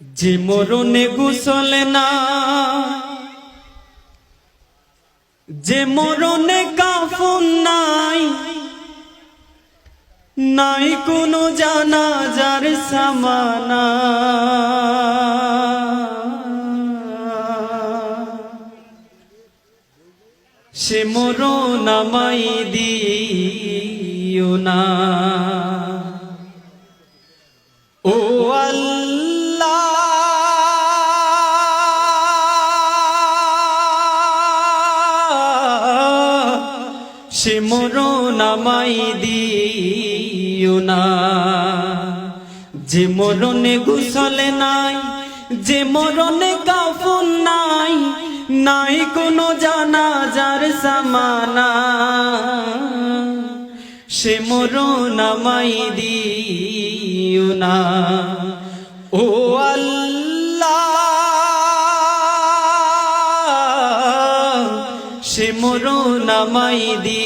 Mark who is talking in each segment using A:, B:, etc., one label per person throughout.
A: যে মরণে গুসল না, যে মরণে কাফন নাই নাই কোনো জানাজার সামানা। সে মরণ আমাই দিও না। সে মরণ আমাই দিও না। যে মরণে গুসলে নাই, যে মরণে কাফন নাই নাই কোনো জানাজার সামানা সে মরণ আমাই দিও না। ও আল্লাহ, সে মরণ আমাই দিও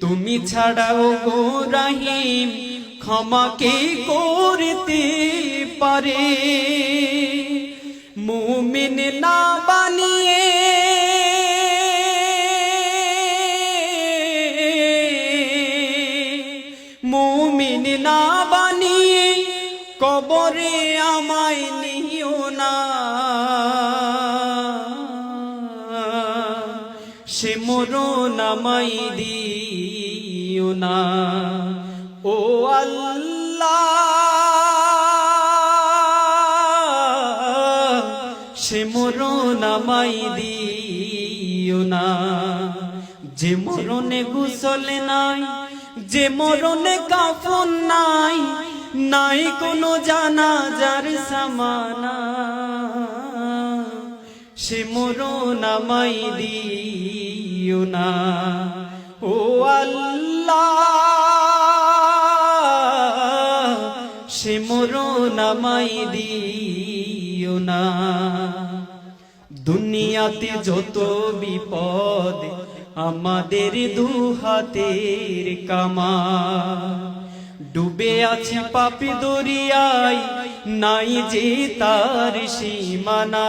A: তুমি ছাড়াও গো রাহিম ক্ষমাকে করতে পারে? মুমিন না বানিয়ে মুমিন না বানিয়ে কবরে আমায় নিও না। মরণ আমায় দিও না। ও সে মরণ আমায় দিও না। যে মরণে গুসলে নাই, যে মরণে কাফন নাই নাই কোনো জানা জানাজার সামানা। সে মরণ আমায় দিও না। ও আল্লাহ, সে আমায় দিও না। দুনিয়াতে যত বিপদ, আমাদের দু হাতের কামা ডুবে আছে পাপি দরিয়ায়, নাই যে তার সীমানা।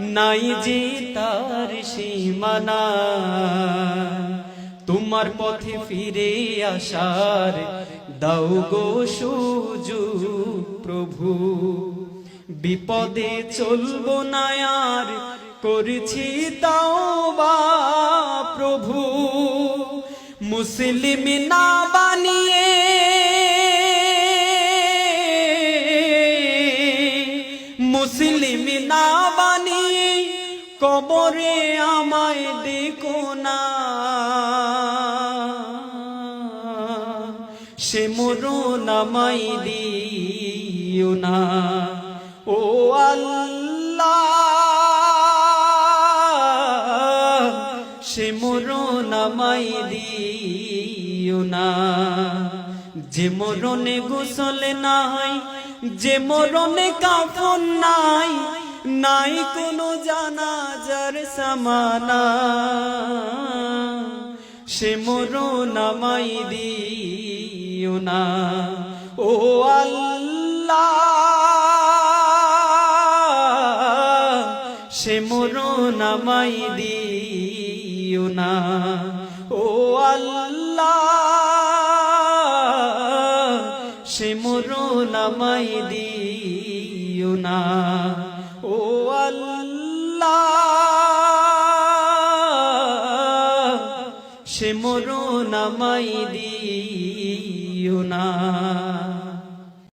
A: নাই যে তার সীমানা। তোমার পথে ফিরে আসার দাও গো সুজু প্রভু। বিপদে চলবো না আর, করেছি তাও বা প্রভু। মুসলিম না বানিয়ে কবরে আমায় দেখো না। সে মরণ আমায় দিও না। ও আল্লাহ, সে মরণ আমায় দিও না। যে মরণে গোসলে নাই, যে মরণে কাফন নাই নাই কোনো জানাজার সামানা। সে মরণ আমায় দিও না। ও আল্লাহ, সে মরণ আমায় দিও না। ও আল্লাহ, সে মরণ আমায় দিও না। সে মরো নামাই দিও না।